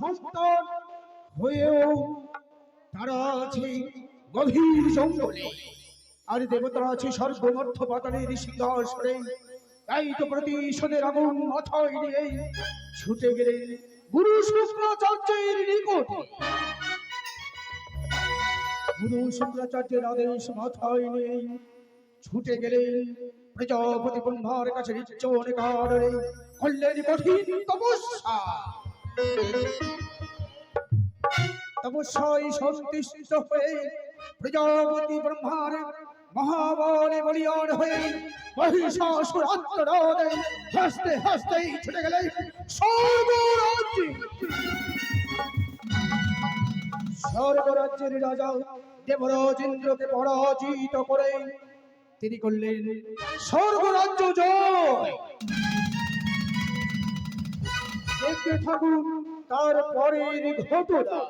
সন্তান হয়েও তারা আছে গভীর জঙ্গলে। আর দেবতারা আছে সর্বমর্থ পাতালের তাই তো প্রতিশোধের আগুন মাথায় নিয়ে ছুটে গেলে গুরু শুক্রাচার্যের নিকটে। গুরু শুক্রাচার্যের আদেশ মাথায় নিয়ে ছুটে গেলেন প্রজাপতি ব্রহ্মার কাছে নির্জন কারণে করলেন কঠিন তপস্যা। তপস্যায় সন্তুষ্ট হয়ে প্রজাপতি ব্রহ্মার মহাবলে বলিয়ান হয়ে মহিষাসুর আত্মরাধে হাসতে হাসতেই ছুটে গেলেন স্বর্গরাজ্যে স্বর্গরাজ্যের রাজা দেবরাজ ইন্দ্রকে পরাজিত করে তিনি করলেন স্বর্গরাজ্য জয়। দেখতে থাকুন তার পরের ঘটনা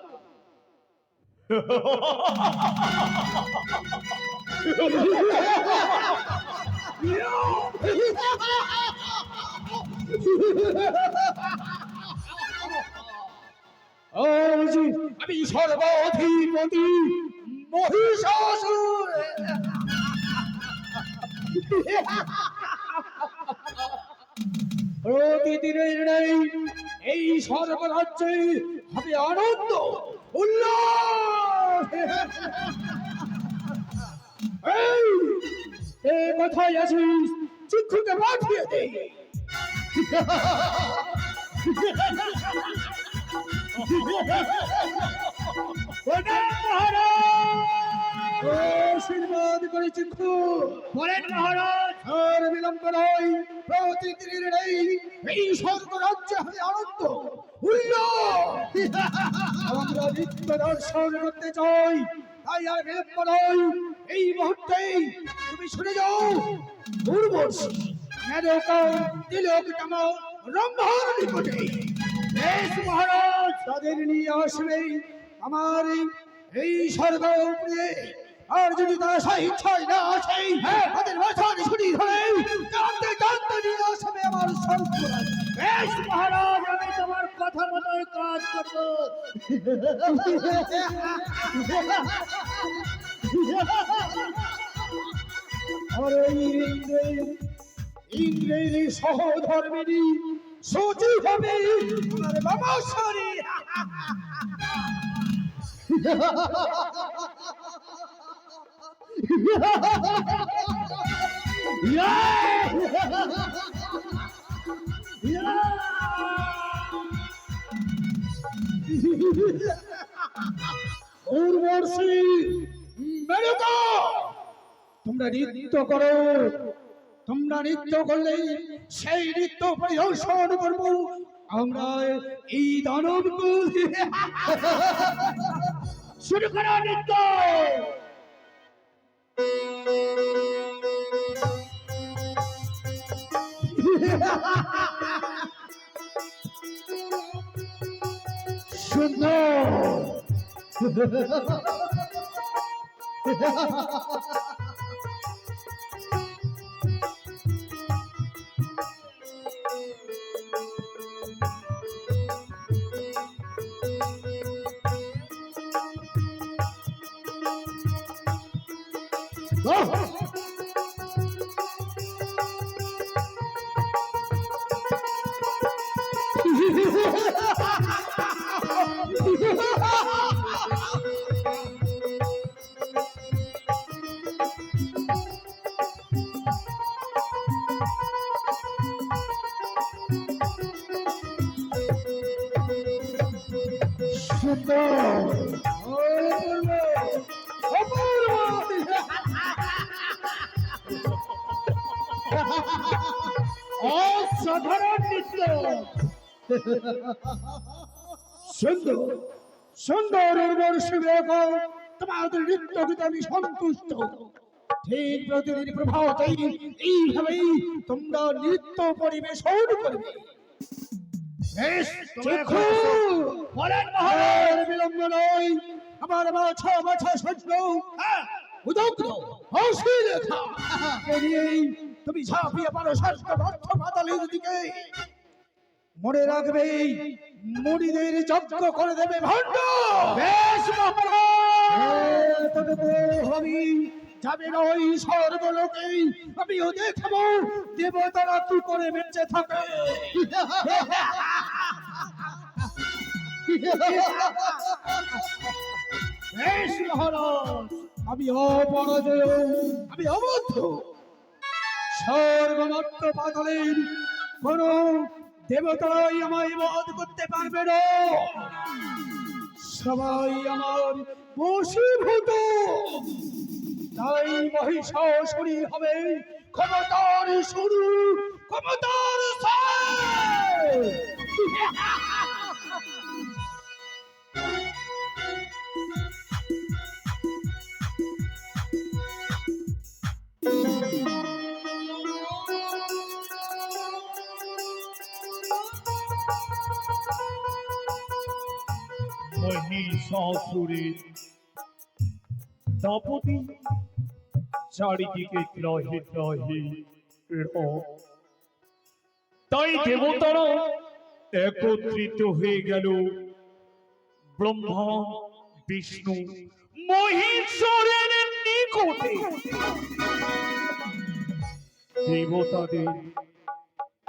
আমি সর্বাধিপতি মহিষাসুর। প্রতিদিনের নেই এই সর্বরাজ্যে হবে আনন্দ উল্লাস। এই, এ কোথায় চিক্ষুকে পাঠিয়ে দে। আশীর্বাদ করে চিক্ষু বলেন মহারাজ। আর বিলম্ব নয় প্রতিদিনের নেই এই স্বর্গরাজ্যে হবে আনন্দ। আমরা নিত্য দর্শন করতে চাই তাই আর বিলম্ব নয়। এই মুহূর্তেই তুমি শুনে যাও দুর্বর্ষী মেদক তিলকতম রম্ভার নিকটে। বেশ মহারাজ তাদের নিয়ে আসবে আমার এই স্বর্গ উপরে। আর যদি তারা স্বেচ্ছায় না আসে তাদের মাথার ছুটি ধরে জানতে জানতে নিয়ে আসবে আমার বেশ মহারাজ আমি তোমার কথা মতোই কাজ করব। আর এই ইন্দ্রের ইন্দ্রের সহধর্মিনী হবে আমার উর্বশী মেনকা তোমরা নৃত্য করো। তোমরা নৃত্য করলে সেই নৃত্য পরিদর্শন করব। আমরা এই দানব শুরু করো নৃত্য। সুন্দর। অসাধারণ নৃত্য সুন্দর সুন্দর উর্বর শিবেক তোমাদের নৃত্য গীতে আমি সন্তুষ্ট ঠিক প্রতিদিন প্রভাতেই এইভাবেই তোমরা নৃত্য পরিবেশন করবে। বলেন মহারাজ বিলম্ব নয়। আমার মাছা মাছা সজ্জ হ্যাঁ, উদগ্র অশ্লীলতা এ নিয়েই তুমি ঝাঁপিয়ে পারো ষষ্ঠ অর্থ পাতালের দিকে। মনে রাখবে মুড়িদের যজ্ঞ করে দেবে ভণ্ড বেশ মহারাজ এতটুকু হবি যাবে না ওই স্বর্গলোকে আমিও দেখব দেবতারা কি করে বেঁচে থাকে? বেশ আমি অপরাজয়, আমি অবদ্ধ। স্বর্গমত্ত পাতালের কোন দেবতাই আমায় বধ করতে পারবে না। সবাই আমার বশীভূত। তাই মহিষাসুরী হবে ক্ষমতার শুরু ক্ষমতার শেষ। দাপতি চারিদিকে ত্রহে ত্রহে তাই দেবতারা একত্রিত হয়ে গেল। ব্রহ্মা বিষ্ণু মহেশ্বরের নিকটে। দেবতাদের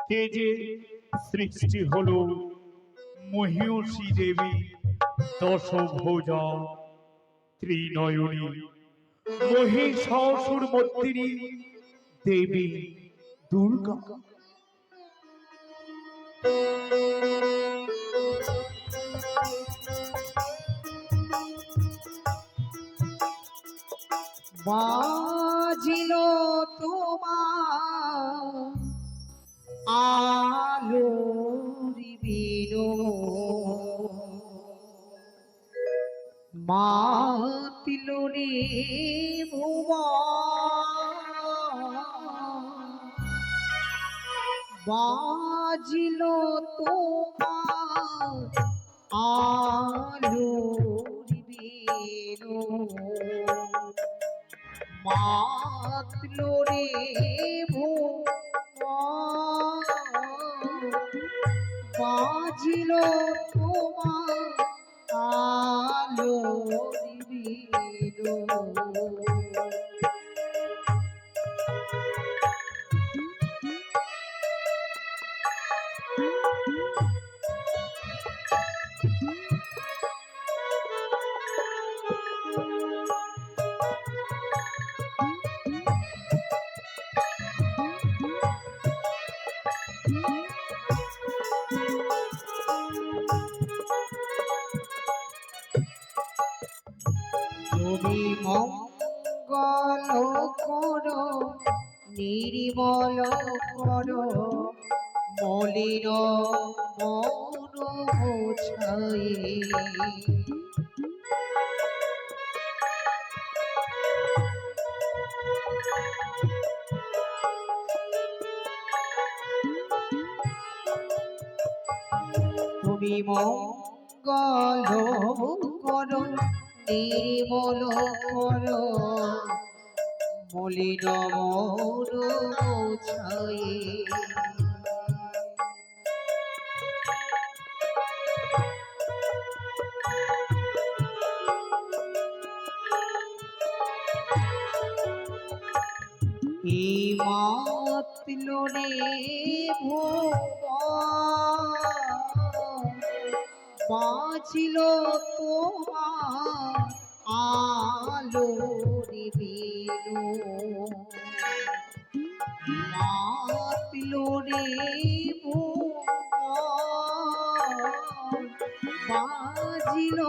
তেজে সৃষ্টি হলো মহিষী দেবী দশভোজা। ত্রিনয়নী দেবী দুর্গা। বাজিল তোমার আলো বিলো মাতিল বাজিল তোমার আলো বিলো মাতলো রে ভুবন, বাজিল তোমার দিবিল তুমি করো মলিন মন বোঝাই তুমি মঙ্গল করো নির্মল করো মলিন মোর ছাই মাতল রে তোমার আলো। মাতল রে বাজিল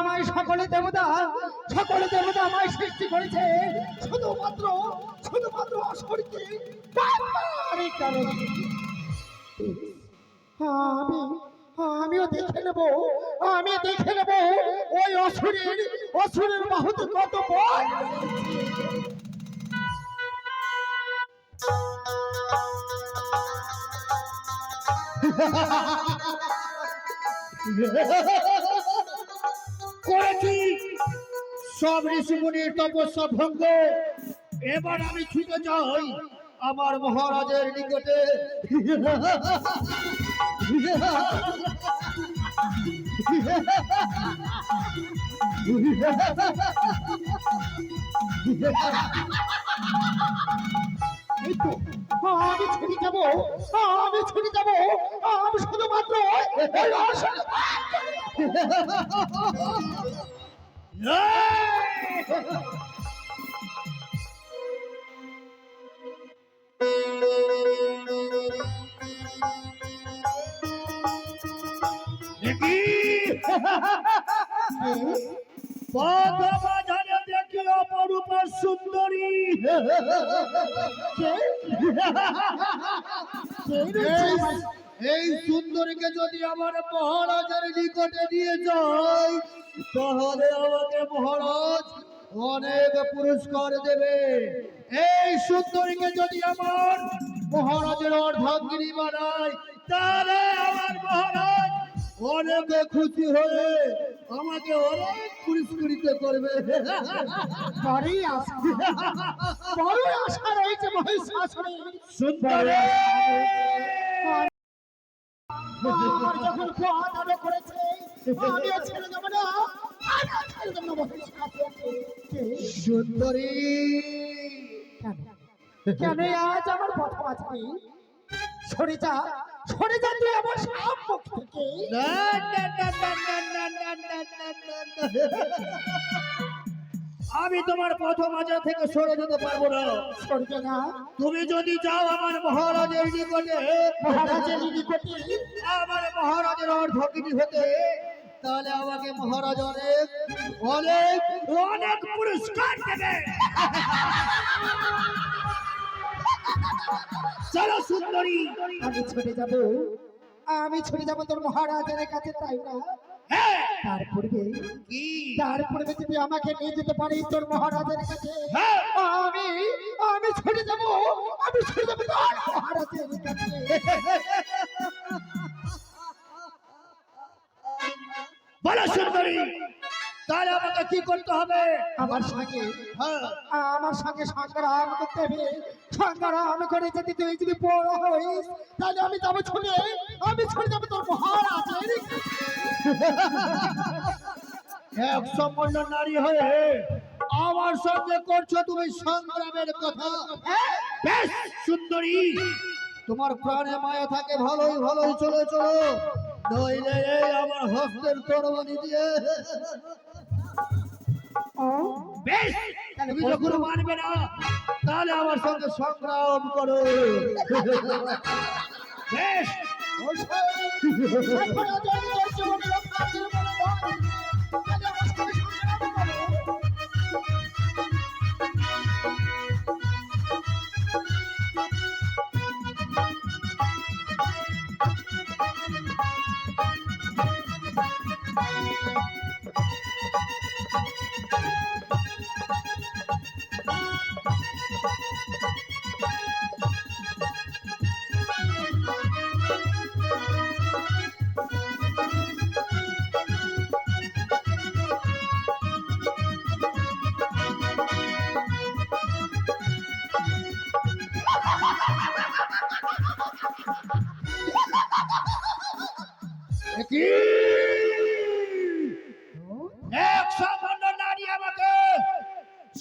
আমার সকলে দেবতা সকলে দেবতা আমায় সৃষ্টি করেছে। শুধুমাত্র শুধুমাত্র আমিও দেখে নেব আমি দেখে নেব ওই অসুরের অসুরের বাহুতে কত বল। করেছি। সব ঋষিমুনির তপস্যা ভঙ্গ। এবার আমি ছুটে যাই আমার মহারাজের নিকটে। এই তো, আমি ছুটে যাব আমি ছুটে যাব আমি শুধুমাত্র সুন্দরী। এই সুন্দরীকে যদি আমার মহারাজের নিকটে নিয়ে যাই, তাহলে আমাকে মহারাজ অনেক পুরস্কার দেবে। এই সুন্দরীকে যদি আমার মহারাজের অর্ধাঙ্গিনী বানাই, তাহলে আমার মহারাজ অনেক খুশি হয়ে আমাকে অনেক পুরস্কৃত করবে। বড়ই আশা। বড়ই আশা রয়েছে মহিষাসুরে। সুন্দরী। আমার যখন পথ আলো করেছে আমিও ছেড়ে যাব না আমিও ছেড়ে যাব না মহিষাসুরকে। সুন্দরী। কেন? আজ আমার কথা বাঁচবি সরে যা। সরে যা তুই আমার থেকে আমি তোমার প্রথম মাঝে থেকে সরে যেতে পারব না সরবে না তুমি যদি যাও আমার মহারাজের নিকটে মহারাজের নিকটে আমার মহারাজের অর্ধকিনী হতে তাহলে আমাকে মহারাজ অনেক অনেক অনেক পুরস্কার দেবে চলো সুন্দরী আমি ছুটে যাব। আমি ছুটে যাব তোর মহারাজের কাছে তাই না? তার পূর্বে কি? তার পূর্বে যদি আমাকে নিয়ে যেতে পারিস তোর মহারাজের কাছে আমি আমি ছুটে যাব আমি ছুটে যাব তোর মহারাজের কাছে। বলো সুন্দরী। তাহলে আমাকে কি করতে হবে? আমার সঙ্গে আমার সঙ্গে সংগ্রাম করতে হবে। সংগ্রাম করে যদি তুই যদি বড় হইস তাহলে আমি যাব ছুটে। আমি ছুটে যাব তোর মহারাজের এক সম্পন্ন নারী হয়ে আমার সঙ্গে করছ তুমি সংগ্রামের কথা। বেশ সুন্দরী। তোমার প্রাণে মায়া থাকে ভালোই ভালোই চলো চলো। নইলে এই আমার হস্তের তরবারি দিয়ে বেশ তুমি যখন মানবে না। তাহলে আমার সঙ্গে সংগ্রাম করো। বেশ।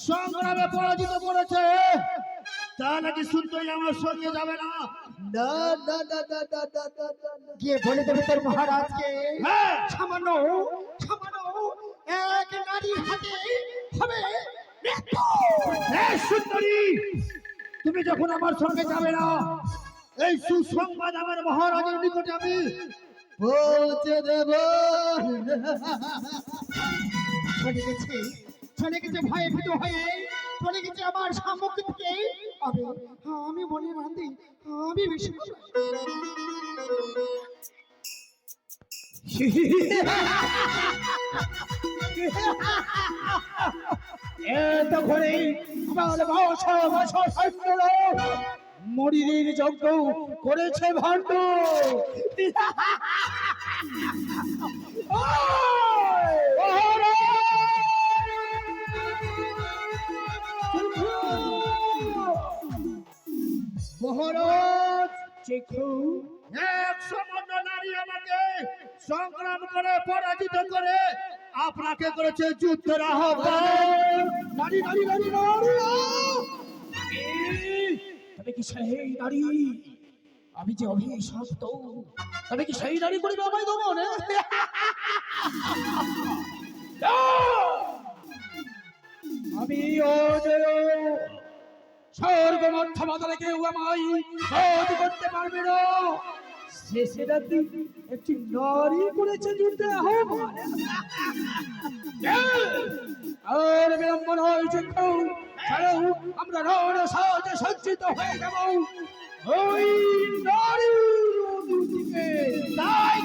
সংগ্রামে পরাজিত করেছে। তা নাকি সুন্দরী আমার সঙ্গে যাবে না? না না না না না না না না না। গিয়ে বলে দেবে তোর মহারাজকে। সামান্য সামান্য এক হাতে হবে সুন্দরী তুমি যখন আমার সঙ্গে যাবে না এই সুসংবাদ আমার মহারাজের নিকটে আমি পৌঁছে দেব। গেছে চলে গেছে ভয়ে ভীত হয়ে চলে গেছে আমার সম্মুখ থেকে। আমি আমি মনে রান্ধি আমি মরির যজ্ঞ করেছে ভাণ্ড মহারাজ চেখু। এক সামান্য নারী আমাকে সংগ্রাম করে পরাজিত করে আপনাকে করেছে যুদ্ধের আহ্বান। নারী নারী নারী নারী তবে কি সেই নারী? আমি যে অভিশপ্ত তবে কি সেই নারী করিবে আমায় দমন? আমি অজয় বুকের মধ্যে মাথা রেখে আমায় করতে পারবে না। সে সেটা একটি নারী করেছে যুদ্ধে? আর বিলম্ব নয় চক্ষু ছাড়াও আমরা রণ সাজে সজ্জিত হয়ে যাব। ওই নারী তাই